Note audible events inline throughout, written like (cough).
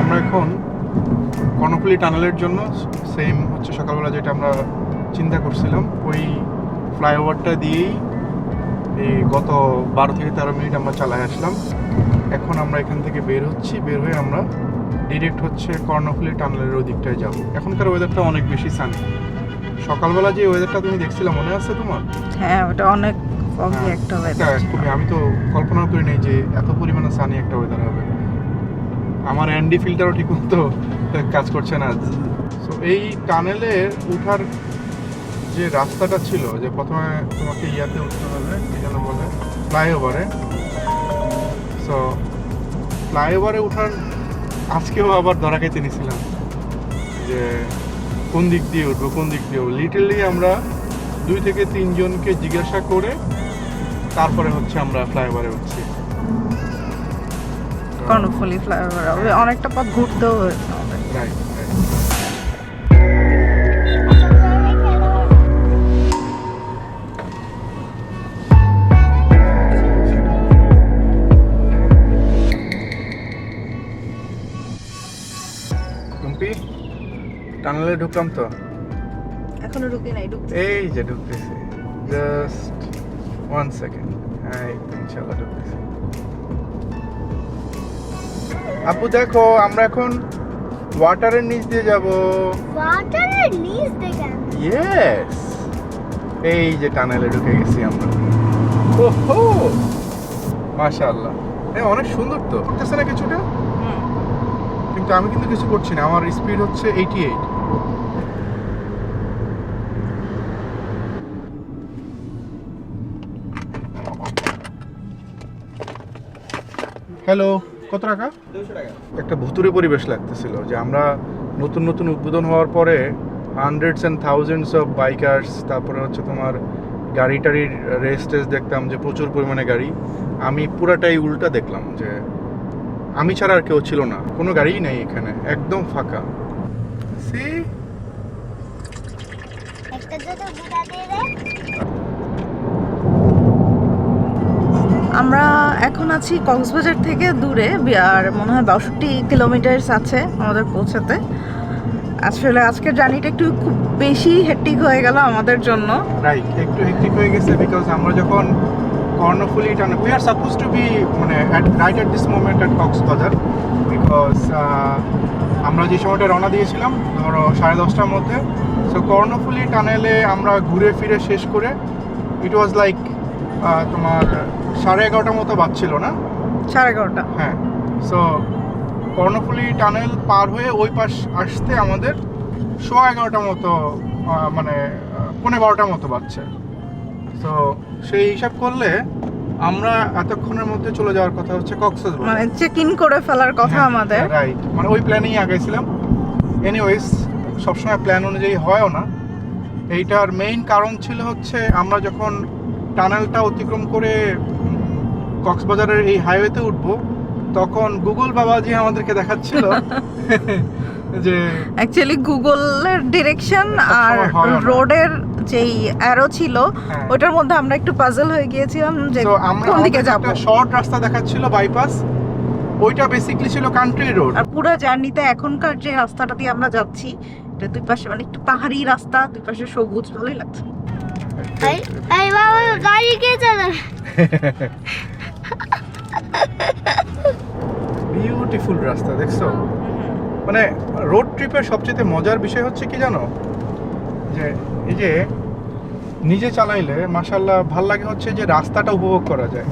আমরা এখন কর্ণফুলি টানেলের জন্য সেম হচ্ছে সকালবেলা যেটা আমরা চিন্তা করছিলাম। ওই ফ্লাইওভারটা দিয়েই এই গত বারো থেকে তেরো মিনিট আমরা চালায় আসলাম। এখন আমরা এখান থেকে বের হচ্ছি। বের হয়ে আমরা ডিরেক্ট হচ্ছে কর্ণফুলি টানেলের ওই দিকটায় যাব। এখনকার ওয়েদারটা অনেক বেশি সানি সকালবেলা যে ওয়েদারটা তুমি দেখছিলাম মনে আছে তোমার? হ্যাঁ ওটা অনেক হ্যাঁ, একটা ওয়েদার খুবই। আমি তো কল্পনা করি নাই যে এত পরিমাণে সানি একটা ওয়েদার হবে। আমার অ্যান্ডি ফিল্টারও ঠিক মতো কাজ করছে না। সো এই টানেলে উঠার যে রাস্তাটা ছিল, যে প্রথমে তোমাকে ইয়াতে উঠতে হবে, কি যেন বলে, ফ্লাইওভারে। সো ফ্লাইওভারে উঠার আজকেও আবার ধরা খেতে নিয়েছিলাম, যে কোন দিক দিয়ে উঠবো, কোন দিক দিয়ে লিটেলি আমরা দুই থেকে তিনজনকে জিজ্ঞাসা করে তারপরে হচ্ছে আমরা ফ্লাইওভারে উঠছি। কর্ণফুলি ফ্লাইওভার হবে অনেকটা পথ ঘুরতেও হয়েছে টানেলে ঢুকলাম তো। এখনও ঢুকে নাই ঢুকতে এই যে ঢুকতেছি জাস্ট ওয়ান সেকেন্ড হ্যাঁ ইনশাল্লাহ ঢুকতেছি। আপু দেখো আমরা এখন ওয়াটারের নিচ দিয়ে যাব। ওয়াটারের নিচ দেখেন ইয়েস এই যে টানেলে ঢুকে গেছি আমরা। ওহো! মাশাআল্লাহ। এ অনেক সুন্দর তো। দেখতেছে না কিছুটা কিন্তু আমি কিন্তু কিছু করছি না আমার স্পিড হচ্ছে এইটি এইট হ্যালো কত টাকা? একটা ভুতুরে পরিবেশ লাগতেছিল যে আমরা নতুন নতুন উদ্বোধন হওয়ার পরে hundreds and thousands of bikers তারপরে হচ্ছে তোমার গাড়ি টাড়ির রেস টেস দেখতাম যে প্রচুর পরিমাণে গাড়ি। আমি পুরাটাই উল্টা দেখলাম যে আমি ছাড়া আর কেউ ছিল না কোনো গাড়িই নেই এখানে একদম ফাঁকা সি একটা যদি বুড়া দিয়ে দেয় আমরা এখন আছি কক্সবাজার থেকে দূরে, আর মনে হয় বাষট্টি কিলোমিটার্স আছে আমাদের পৌঁছাতে। আসলে আজকের জার্নিটা একটু খুব বেশি হেক্টিক হয়ে গেল আমাদের জন্য। রাইট একটু হেক্টিক হয়ে গেছে বিকজ আমরা যখন কর্ণফুলি টান we are supposed to be মানে right at this moment at Cox's Bazar because আমরা যে সময়টা রওনা দিয়েছিলাম, ধরো সাড়ে দশটার মধ্যে সো কর্ণফুলি টানেলে আমরা ঘুরে ফিরে শেষ করে ইট ওয়াজ লাইক তোমার সাড়ে এগারোটার মতো বাজছিল না? সাড়ে এগারোটা। হ্যাঁ। সো কর্ণফুলি টানেল পার হয়ে ওই পাশ আসতে আমাদের সোয়া এগারোটার মতো মানে আহ, পৌনে বারোটার মতো বাজছে। তো সেই হিসাব করলে আমরা এতক্ষণের মধ্যে চলে যাওয়ার কথা হচ্ছে কক্সবাজার। মানে চেক ইন করে ফেলার কথা হ্যাঁ, আমাদের। রাইট মানে ওই প্ল্যানেই আগাইছিলাম। এনিওয়েজ সবসময় প্ল্যান অনুযায়ী হয়ও না। এইটার মেইন কারণ ছিল হচ্ছে আমরা যখন টানেলটা অতিক্রম করে কক্সবাজারের এই হাইওয়েতে উঠবো তখন গুগল বাবাজি আমাদেরকে দেখাচ্ছিল (laughs) যে অ্যাকচুয়ালি গুগলের ডিরেকশন আর। রোডের যেই অ্যারো ছিল হ্যাঁ, ওটার মধ্যে আমরা একটু পাজল হয়ে গিয়েছিলাম যে কোন দিকে যাব। শর্ট রাস্তা দেখাচ্ছিল বাইপাস ওইটা বেসিকলি ছিল কান্ট্রি রোড আর পুরো জার্নিতে এখনকার যে রাস্তাটা দিয়ে আমরা যাচ্ছি এটা দুই পাশে মানে একটু পাহাড়ি রাস্তা দুই পাশে সবুজ ভালোই লাগছে। বিউটিফুল রাস্তা, দেখছ? মানে রোড ট্রিপের সবচেয়ে মজার বিষয় হচ্ছে কি জানো? যে, এই যে, নিজে চালাইলে মাসাল্লাহ ভালো লাগে হচ্ছে যে রাস্তাটা উপভোগ করা যায়।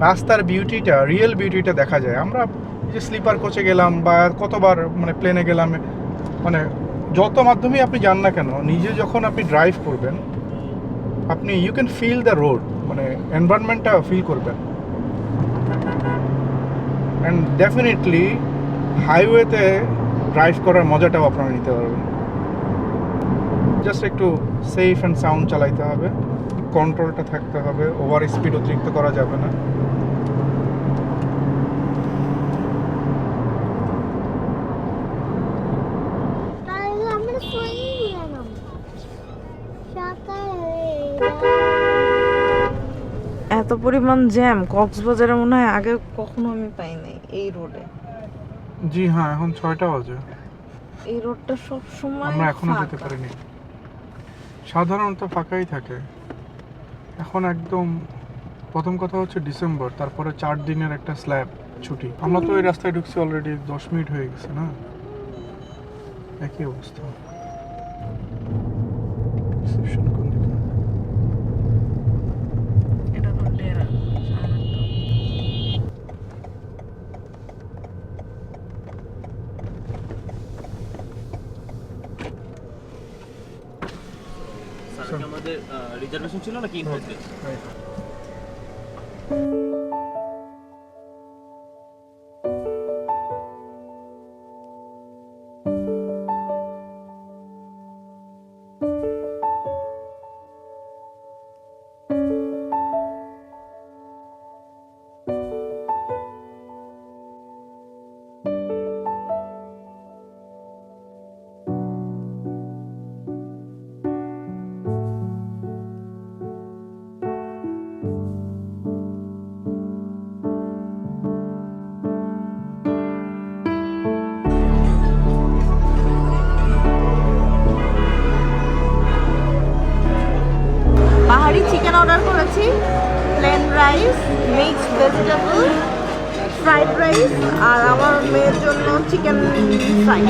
রাস্তার বিউটিটা রিয়েল বিউটিটা দেখা যায়। আমরা যে স্লিপার কোচে গেলাম বা কতবার মানে প্লেনে গেলাম মানে যত মাধ্যমেই আপনি যান না কেন, নিজে যখন আপনি ড্রাইভ করবেন আপনি you can feel the road মানে এনভায়রনমেন্টটা ফিল করবেন। অ্যান্ড ডেফিনেটলি হাইওয়েতে ড্রাইভ করার মজাটাও আপনারা নিতে পারবেন। জাস্ট একটু সেফ অ্যান্ড সাউন্ড চালাইতে হবে। কন্ট্রোলটা থাকতে হবে। ওভার স্পিড অতিরিক্ত করা যাবে না তাহলে আমরা সই গেলাম সকাল এত পরিমাণ জ্যাম কক্সবাজারে মনে হয় আগে কখনো আমি পাইনি এই রোডে। জি হ্যাঁ এখন ছয়টা বাজে। এই রোডটা সব সময় আমরা এখনও যেতে পারিনি। সাধারণত ফাঁকাই থাকে। এখন একদম প্রথম কথা হচ্ছে ডিসেম্বর তারপরে চার দিনের একটা স্ল্যাব ছুটি। আমরা তো এই রাস্তায় ঢুকছি অলরেডি দশ মিনিট হয়ে গেছে না? একই অবস্থা Reception কোন দিকে? এটা তো ডেরা সামনের তো। স্যার কি আমাদের রিজার্ভেশন ছিল নাকি ইনভেস্ট ফ্রাই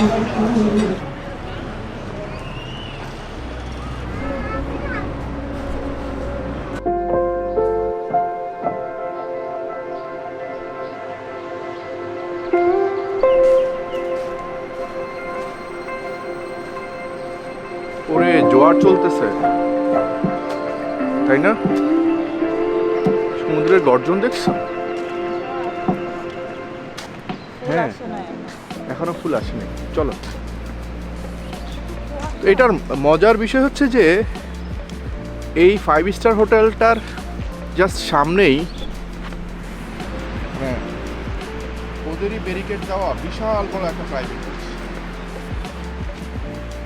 ওরে জোয়ার চলতেছে তাই না সমুদ্রের গর্জন দেখছ হ্যাঁ এখনও ফুল আসেনি। চলো। এটার মজার বিষয় হচ্ছে যে এই ফাইভ স্টার হোটেলটার জাস্ট সামনেই হ্যাঁ ওদেরই ব্যারিকেড দেওয়া বিশাল বড় একটা প্রাইভেট বিচ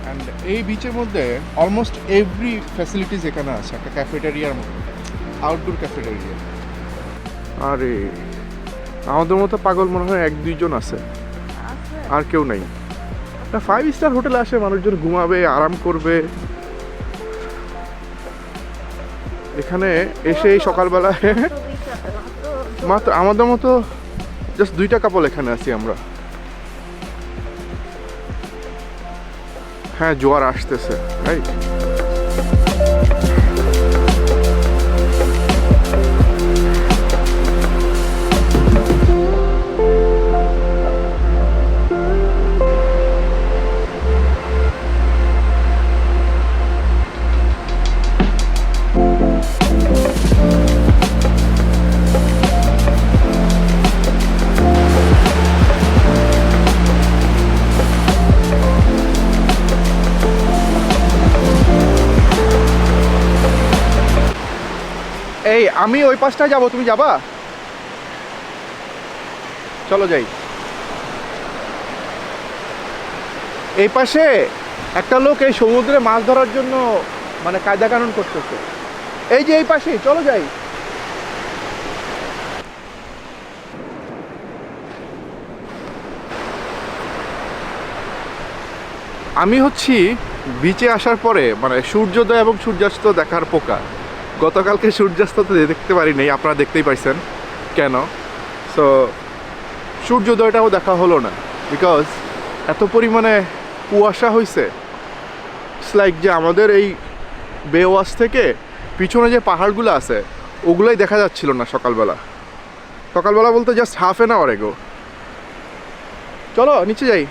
অ্যান্ড এই বিচের মধ্যে অলমোস্ট এভরি ফ্যাসিলিটিস এখানে আছে একটা ক্যাফেটেরিয়ার মতো আউটডোর ক্যাফেটেরিয়া আরে আমাদের মতো পাগল মনে হয় এক দুইজন আছে। আর কেউ নাই। একটা ফাইভ স্টার হোটেলে আসে, মানুষজন ঘুমাবে, আরাম করবে। এখানে এসে সকালবেলায় (laughs) মাত্র আমাদের মতো জাস্ট দুইটা কাপল এখানে আছি আমরা। হ্যাঁ জোয়ার আসতেছে রাইট আমি ওই পাশটায় যাব, তুমি যাবা? চলো যাই। এই পাশে একটা লোক এই সমুদ্রে মাছ ধরার জন্য মানে কায়দা কানুন করতেছে। এই যে এই পাশেই, চলো যাই। আমি হচ্ছি বিচে আসার পরে মানে সূর্যোদয় এবং সূর্যাস্ত দেখার পোকা। গতকালকে সূর্যাস্ত তো দেখতে পারি নাই, আপনারা দেখতেই পাইছেন। কেন? সো সূর্যোদয়টাও দেখা হলো না। বিকজ এত পরিমাণে কুয়াশা হয়েছে লাইক যে আমাদের এই বেওয়াস থেকে পিছনে যে পাহাড়গুলো আছে, ওগুলোই দেখা যাচ্ছিল না সকালবেলা। সকালবেলা বলতে জাস্ট হাফ অ্যান আওয়ার এগো চলো, নিচে যাই।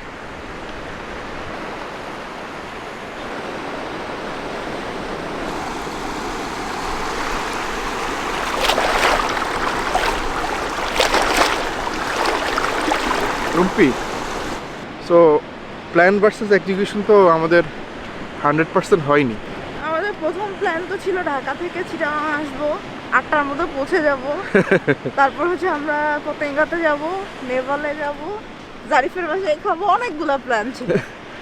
Rumpi so plan versus execution তো আমাদের হান্ড্রেড পার্সেন্ট হয়নি। আমাদের প্রথম প্ল্যান তো ছিল ঢাকা থেকে চিটাগাং আসব আটটার মধ্যে পৌঁছে যাব। (laughs) তারপর হচ্ছে আমরা পতেঙ্গাতে যাব নেপালে যাব জারিফের বাসায় খাব অনেকগুলো প্ল্যান ছিল।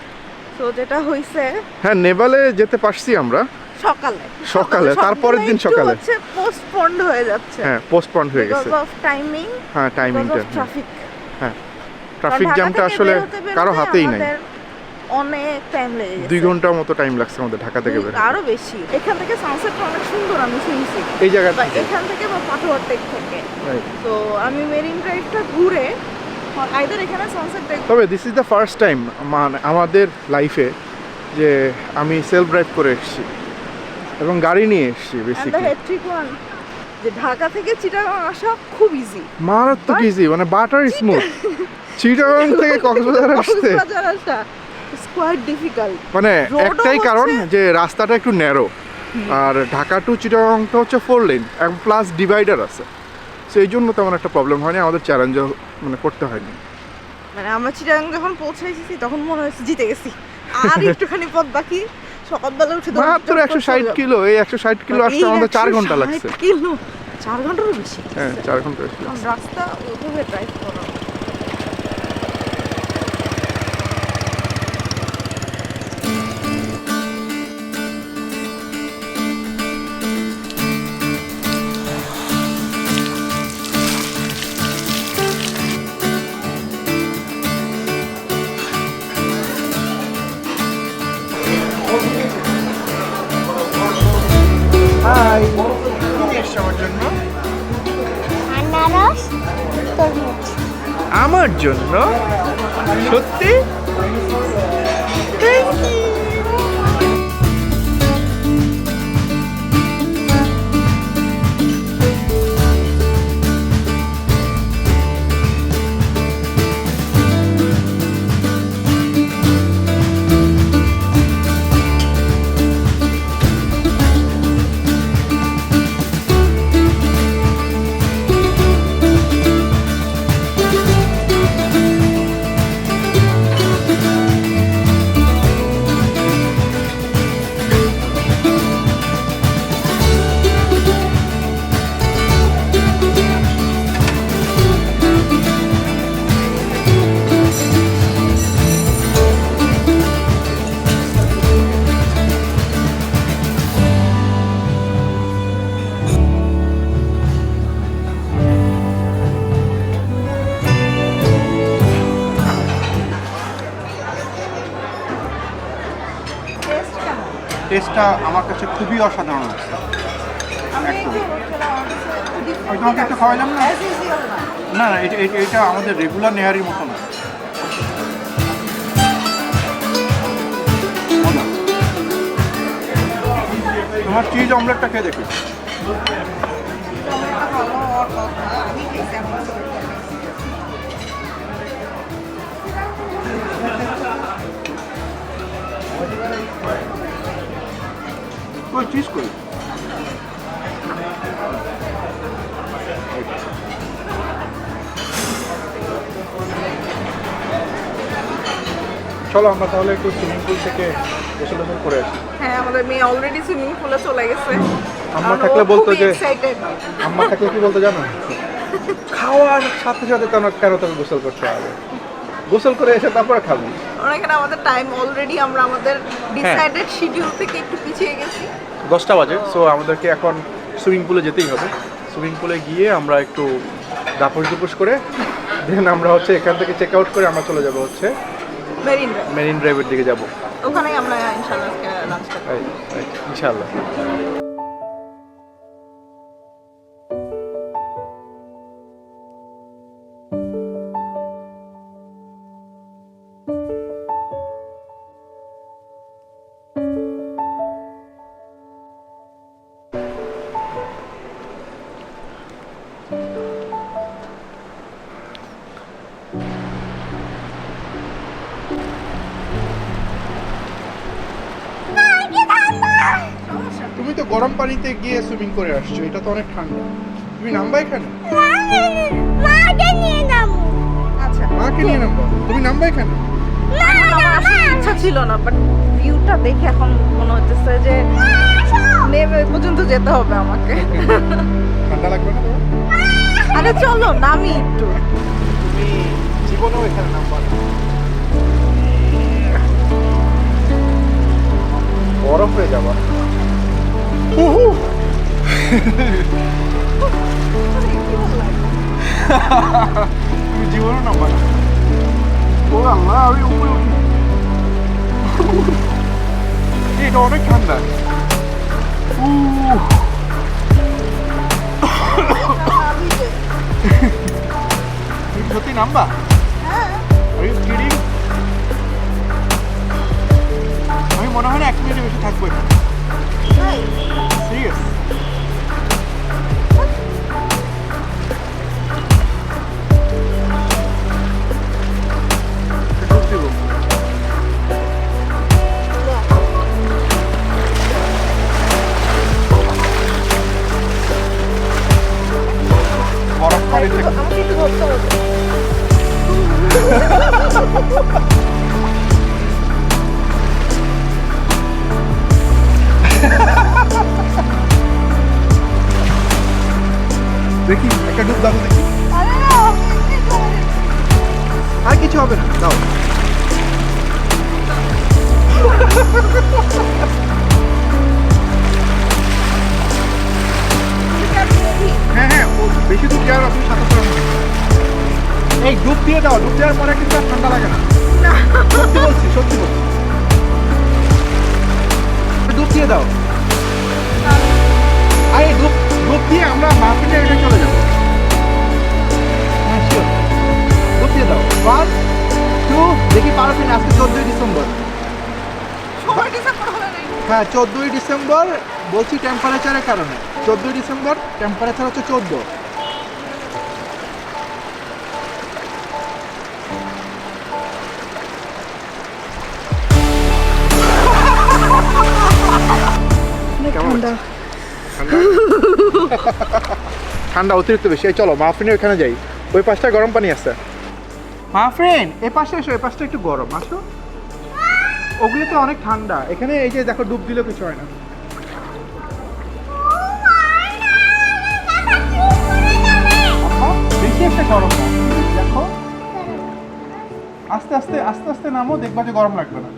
(laughs) তো যেটা হয়েছে হ্যাঁ নেপালে যেতে পারছি আমরা। সকালে। সকালে, তারপরের দিন সকালে। হচ্ছে পোস্টপন্ড হয়ে যাচ্ছে। হ্যাঁ পোস্টপন্ড হয়ে গেছে। অফ টাইমিং হ্যাঁ টাইমিংটা ট্রাফিক হ্যাঁ। ট্রাফিক জ্যামটা আসলে কারও হাতেই নাই। অনেক টাইম লেগে গেছে। দুই ঘণ্টার মতো টাইম লাগছে আমাদের ঢাকা থেকে বের আরও বেশি। এখান থেকে সানসেটটা অনেক সুন্দর আমি শুনছি। এই জায়গা বা থেকে। এখান থেকে বা পাটোয়ার টেক থেকে. তো আমি মেরিন ড্রাইভটা ঘুরে আইদার এখানে সানসেট দেখ তবে this is the first time মানে আমাদের লাইফে যে আমি সেলফ ড্রাইভ করে এসেছি এবং গাড়ি নিয়ে এসেছি বেসিক্যালি যে ঢাকা থেকে চিটাগাং আসা খুব ইজি মারাত্মক ইজি মানে বাটার স্মুথ (laughs) চিটাগাং থেকে কক্সবাজার আসতে। কক্সবাজার আসা কোয়াইট ডিফিকাল্ট মানে একটাই কারণ যে রাস্তাটা একটু ন্যারো আর ঢাকা টু চিটাগাংটা হচ্ছে ফোর লেন প্লাস ডিভাইডার আছে। সো এই জন্য তেমন একটা প্রবলেম হয়নি আমাদের চ্যালেঞ্জও মানে করতে হয়নি। মানে আমরা চিটাগাং যখন পৌঁছাইছি তখন মনে হয়েছে জিতে গেছি। আর একটুখানি পথ বাকি সকালবেলা উঠে মাত্র একশো ষাট কিলো এই একশো ষাট কিলো। আসতে আমাদের চার ঘণ্টা লাগছে। কিলো চার ঘন্টারও বেশি। হ্যাঁ চার ঘণ্টা রাস্তা ওইভাবে ড্রাইভ করা। জন্য সত্যি টেস্টটা আমার কাছে খুবই অসাধারণ লাগছে তোমাকে একটু খাওয়াইলাম না? না। না এটা এটা- এটা আমাদের রেগুলার নেয়ারই মতো না তোমার চিজ অমলেটটা খেয়ে দেখি করি চলো আমরা তাহলে একটু সুইমিং পুল থেকে গোসল টোসল করে আসি। হ্যাঁ আমাদের মেয়ে অলরেডি সুইমিং পুলে চলে গেছে। আম্মা থাকলে বলতো যে- আম্মা থাকলে কি বলতো জানো? খাওয়ার সাথে সাথে কেন কেন তোকে গোসল করতে হবে? গোসল করে এসে তারপরে খাব। এখানে আমাদের টাইম অলরেডি আমরা আমাদের হ্যাঁ। ডিসাইডেড শিডিউল থেকে একটু পিছিয়ে গেছি। দশটা বাজে সো আমাদেরকে এখন সুইমিং পুলে যেতেই হবে। সুইমিং পুলে গিয়ে আমরা একটু দাপস দুপুস করে দেন আমরা হচ্ছে এখান থেকে চেক আউট করে আমরা চলে যাব হচ্ছে মেরিন মেরিন ড্রাইভের দিকে যাব। ওখানেই আমরা ইনশাআল্লাহ লাঞ্চটা ইনশাআল্লাহ। গরম পানিতে গিয়ে সুইমিং করে আসছো এটা তো অনেক ঠান্ডা। তুমি নামবা এখানে? মাকে নিয়ে যাব আচ্ছা মাকে নিয়ে নামবা। তুমি নামবা এখানে? ইচ্ছা ছিল না বাট ভিউটা দেখে এখন মনে হচ্ছে যে নেমে পর্যন্ত যেতে হবে আমাকে। ঠান্ডা লাগবে না আরে চলো নামি একটু। তুমি জীবনেও এখানে নামবা বরফ হয়ে যাবা। তুমি নামবা না ও আল্লাহ আমি উপরে এটা অনেক ঠান্ডা সত্যি নামবা আমি মনে হয় না এক মিনিটের বেশি থাকব এখানে কিছু হবে না। দাও। হ্যাঁ হ্যাঁ বেশি দূর যাওয়ার আপনি পারবেন এই ডুব দিয়ে দাও ডুব দেওয়ার পরে কিন্তু আর ঠান্ডা লাগে না। সত্যি বলছি সত্যি বলছি। ডুব দিয়ে দাও। আরে ডুব ডুব দিয়ে আমরা মার্কেটে এটা চলে যাব। দিয়ে দাও। ওয়ান টু দেখি পারো কিনা আজকে চোদ্দোই ডিসেম্বর। হ্যাঁ চোদ্দোই ডিসেম্বর বলছি টেম্পারেচারের কারণে। চোদ্দোই ডিসেম্বর টেম্পারেচার হচ্ছে চোদ্দ। ঠান্ডা। (laughs) ঠান্ডা? অতিরিক্ত বেশি। চলো মাহফিনের ওখানে যাই। ওই পাশটা গরম পানি আছে। মাহফিন এ পাশে এসো, এ পাশটা একটু গরম, আসো। ওগুলো তো অনেক ঠান্ডা। এখানে এই যে দেখো, ডুব দিলেও কিছু হয় না। বেশি একটা গরম দেখো। আস্তে আস্তে আস্তে আস্তে নামো, দেখবা যে গরম লাগবে না।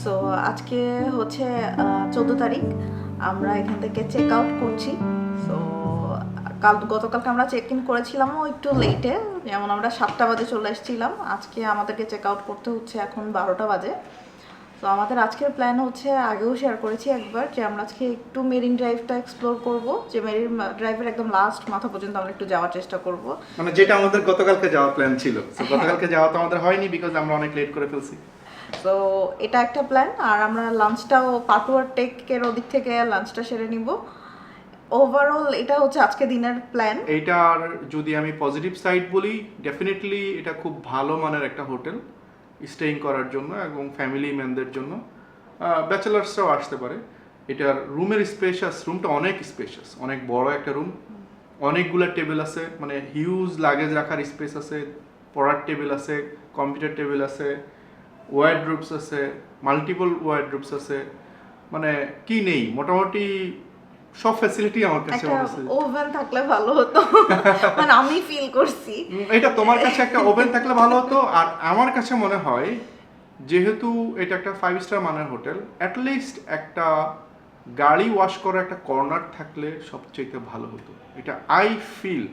সো আজকে হচ্ছে চোদ্দ তারিখ। আমরা এখান থেকে চেক আউট করছি। সো কাল গতকালকে আমরা চেক ইন করেছিলামও একটু লেটে যেমন আমরা সাতটা বাজে চলে এসেছিলাম। আজকে আমাদেরকে চেক আউট করতে হচ্ছে এখন বারোটা বাজে। তো আমাদের আজকের প্ল্যান হচ্ছে আগেও শেয়ার করেছি একবার যে আমরা আজকে একটু মেরিন ড্রাইভটা এক্সপ্লোর করব। যে মেরিন ড্রাইভের একদম লাস্ট মাথা পর্যন্ত আমরা একটু যাওয়ার চেষ্টা করব। মানে যেটা আমাদের গতকালকে যাওয়ার প্ল্যান ছিল। So, গতকালকে যাওয়া তো আমাদের হয়নি বিকজ আমরা অনেক লেট করে ফেলছি। তো এটা একটা প্ল্যান আর আমরা লাঞ্চটাও পাটুয়ার টেকের ওদিক থেকে লাঞ্চটা সেরে নিব। ওভারঅল এটা হচ্ছে আজকে দিনের প্ল্যান এইটার যদি আমি পজিটিভ সাইড বলি ডেফিনেটলি এটা খুব ভালো মানের একটা হোটেল স্টেইং করার জন্য এবং ফ্যামিলি ম্যানদের জন্য। ব্যাচেলার্সরাও আসতে পারে। এটার রুমের স্পেশাস রুমটা অনেক স্পেশাস অনেক বড় একটা রুম অনেকগুলো টেবিল আছে মানে হিউজ লাগেজ রাখার স্পেস আছে, পড়ার টেবিল আছে কম্পিউটার টেবিল আছে ওয়ার্ড রুপস আছে মাল্টিপল ওয়ার্ড রুপস আছে। মানে কি নেই? মোটামুটি সব ফ্যাসিলিটি আমার কাছে ওভেন থাকলে ভালো হতো। মানে আমি ফিল করছি। এটা তোমার কাছে একটা ওভেন থাকলে ভালো হতো। আর আমার কাছে মনে হয় যেহেতু এটা একটা ফাইভ স্টার মানের হোটেল অ্যাটলিস্ট একটা গাড়ি ওয়াশ করার একটা কর্নার থাকলে সবচেয়ে ভালো হতো। এটা আই ফিল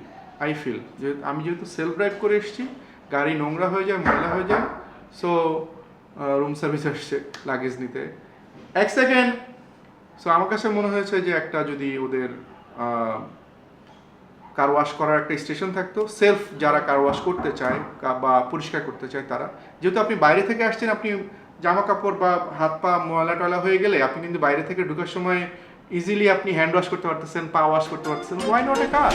আই ফিল যেহেতু আমি যেহেতু সেলফ ড্রাইভ করে এসেছি গাড়ি নোংরা হয়ে যায় ময়লা হয়ে যায় সো রুম সার্ভিস আসছে লাগেজ নিতে। এক সেকেন্ড সো আমার কাছে মনে হয়েছে যে একটা যদি ওদের কার ওয়াশ করার একটা স্টেশন থাকতো সেলফ যারা কার ওয়াশ করতে চায় বা পরিষ্কার করতে চায় তারা। যেহেতু আপনি বাইরে থেকে আসছেন, আপনি জামা কাপড় বা হাত পা ময়লা টয়লা হয়ে গেলে আপনি কিন্তু বাইরে থেকে ঢুকার সময় ইজিলি আপনি হ্যান্ড ওয়াশ করতে পারতেছেন, পা ওয়াশ করতে পারতেছেন। Why not a car